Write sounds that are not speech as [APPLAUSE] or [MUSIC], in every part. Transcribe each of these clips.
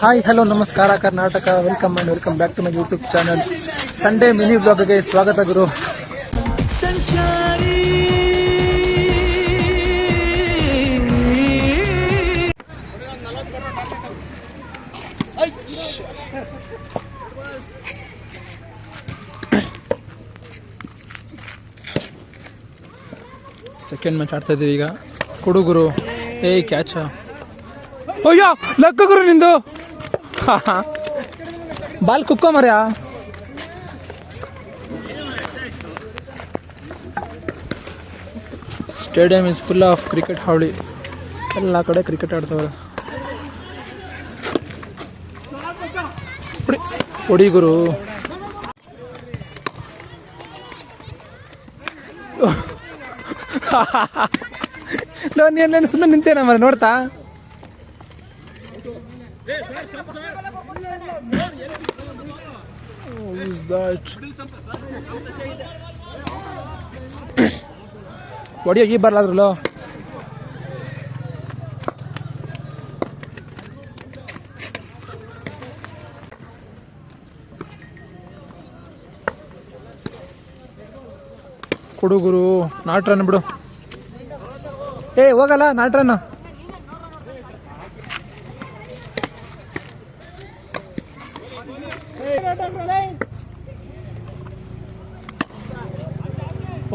Hi hello ನಮಸ್ಕಾರ, Karnataka. Welcome and welcome back to my YouTube channel Sunday mini ಬ್ಲಾಗ್ಗೆ ಸ್ವಾಗತ ಗುರು. Second match ಆಡ್ತಾ ಇದೀವಿ ಈಗ. ಕುಡುಗುರು ಏಯ್ ಕ್ಯಾಚ ಅಯ್ಯೋ ಲಕ್ಕ ಗುರು ನಿಂದು. [LAUGHS] ಬಾಲ್ ಕುಕ್ಕೋ ಮರ್ಯ. Stadium is full of cricket ಹಾವಳಿ ಎಲ್ಲ ಕಡೆ ಕ್ರಿಕೆಟ್ ಆಡ್ತವ್ರೆ. ಹೊಡಿ. [LAUGHS] ನಾನು ಗುರು. ನಾನು ಸುಮ್ಮನೆ ನಿಂತೇನ ಮರ ನೋಡ್ತಾ? ಹೊಡಿಯೋ ಈ ಬರಲಾದ್ರಲ್ಲ ಕೊಡುಗುರು ನಾಟ್ರನ್ ಬಿಡು. ಏ ಹೋಗಲ್ಲ ನಾಟ್ರನ್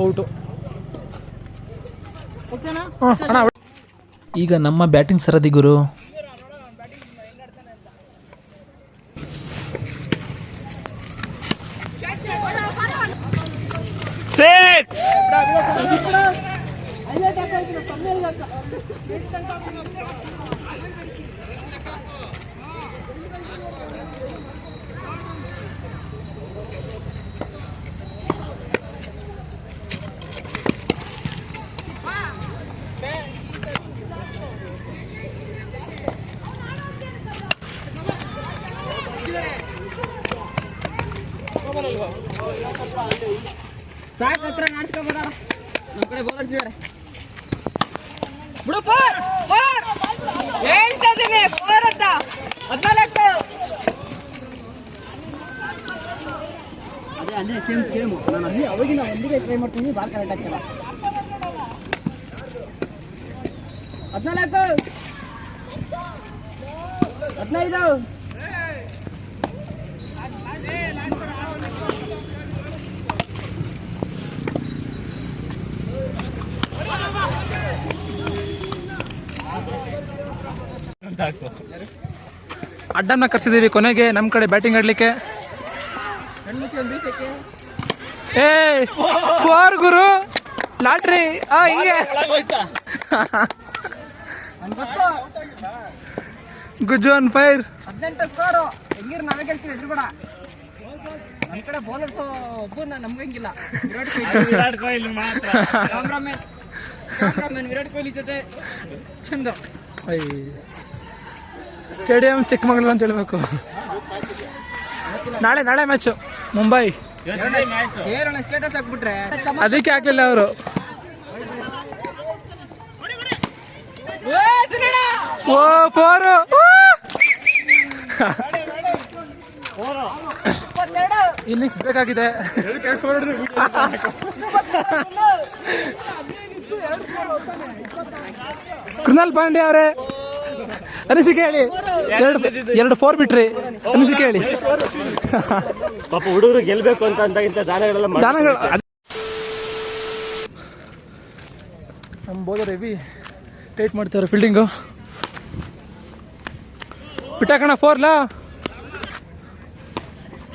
ಔಟು. ಈಗ ನಮ್ಮ ಬ್ಯಾಟಿಂಗ್ ಸರದಿ ಗುರು. ಸಿಕ್ಸ್ ಸಾಕು, ಹತ್ರ ನಾಡ್ಸ್ಕೊಬೋದ ನಮ್ಮ ಕಡೆ ಬೌಲರ್ಸ್ ಇದಾರೆ. ಬಿಡು ಫೋರ್ ಫೋರ್ ಹೇಳ್ತಾ ಫೋರ್ ಅಂತ. ಹದಿನಾಲ್ಕು. ಅದೇ ಅದೇ ಸೇಮ್ ಸೇಮ್ ನಾನು ಅಲ್ಲಿ ಅವಾಗಿನ ಅಲ್ಲಿಗೆ ಟ್ರೈ ಮಾಡ್ತೀನಿ, ಬಾಲ್ ಕರೆಕ್ಟ್ ಆಗ್ತಾರ ಹದಿನಾಲ್ಕು. ಹದಿನೈದು. ಅಡ್ಡನ್ನ ಕರ್ಸಿದೀವಿ ಕೊನೆಗೆ ನಮ್ಮ ಕಡೆ ಬ್ಯಾಟಿಂಗ್ ಆಡ್ಲಿಕ್ಕೆ. ಏ ಫೋರ್ ಗುರು. ಲಾಟ್ರಿ ಆ ಹಿಂಗೆ. ಗುಜ್ಜು ಅನ್ ಫೈರ್ ಹದಿನೆಂಟು ಸ್ಕೋರು ಹೆಂಗಿರ್ ನಾವೇ ಗೆಲ್ತೀವಿ ಎದುರು ಬೇಡ ನಮ್ಮ ಕಡೆ ಬೌಲರ್ಸ್ ಒಬ್ಬನ ನಮ್ಗಂಗಿಲ್ಲ ವಿರಾಟ್ ಕೊಹ್ಲಿ. ವಿರಾಟ್ ಕೊಹ್ಲಿ ಮಾತ್ರ. ಕ್ಯಾಮ್ರಾಮನ್ ಕ್ಯಾಮ್ರಾಮನ್ ವಿರಾಟ್ ಕೊಹ್ಲಿ ಜೊತೆ. ಚಂದ. ಸ್ಟೇಡಿಯಂ ಚಿಕ್ಕಮಗಳೂರು ಅಂತ ಹೇಳ್ಬೇಕು. ನಾಳೆ ನಾಳೆ ಮ್ಯಾಚು ಮುಂಬೈ. ಅದಕ್ಕೆ ಹಾಕ್ಲಿಲ್ಲ ಅವರು! ಓ ಫೋರು. ಇನ್ನಿಂಗ್ಸ್ ಬೇಕಾಗಿದೆ. ಕೃಣಾಲ್ ಪಾಂಡೆ ಅವರೇ. ಅನಿಸಿಕೆ ಹೇಳಿ. ಎರಡು ಎರಡು ಫೋರ್ ಬಿಟ್ರಿ. ಅನಿಸಿಕೆ ಹೇಳಿ. ಪಾಪ ಹುಡುಗರು ಗೆಲ್ಬೇಕು ಅಂತ ಅಂತ ಇಂಥ ದಾನಗಳೆಲ್ಲ. ದಾನಗಳು ನಮ್ಮ ಬೋಲರ್ ಹೆವಿ ಟೈಟ್ ಮಾಡ್ತಾರೆ ಫೀಲ್ಡಿಂಗು ಬಿಟ್ಟಾಕಣ ಫೋರ್ಲಾ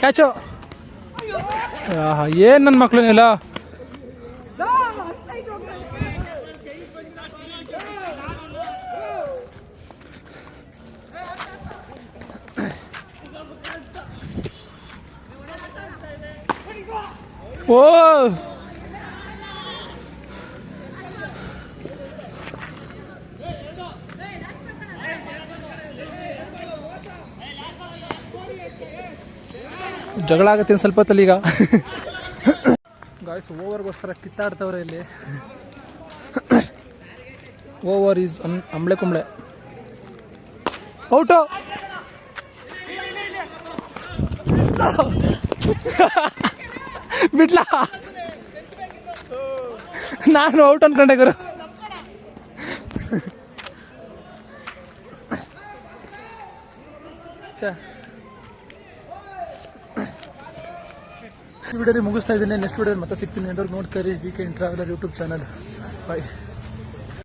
ಕ್ಯಾಚು ಏನು ನನ್ನ ಮಕ್ಳು ಇಲ್ಲ ಓ! ಜಗಳ ಆಗತ್ತೇನು ಸ್ವಲ್ಪ ಹೊತ್ತಲ್ಲಿ ಈಗ? ಗಾಯ್ಸ್ ಓವರ್ಗೋಸ್ಕರ ಕಿತ್ತಾಡ್ತವ್ರೆ ಇಲ್ಲಿ. ಓವರ್ ಈಸ್ ಅನ್ ಅಂಬಳೆ ಕುಂಬಳೆ. ಔಟು! ಬಿಟ್ಲಾ ನಾನು ಔಟ್ ಅನ್ಕೊಂಡೆ ಗುರು. ಈ ವಿಡಿಯೋಲಿ ಮುಗಿಸ್ತಾ ಇದ್ದೀನಿ. ನೆಕ್ಸ್ಟ್ ವಿಡಿಯೋ ಮತ್ತೆ ಸಿಗ್ತೀನಿ. ಎಲ್ಲರೂ ನೋಡ್ತಾರೆ weekend traveller YouTube channel bye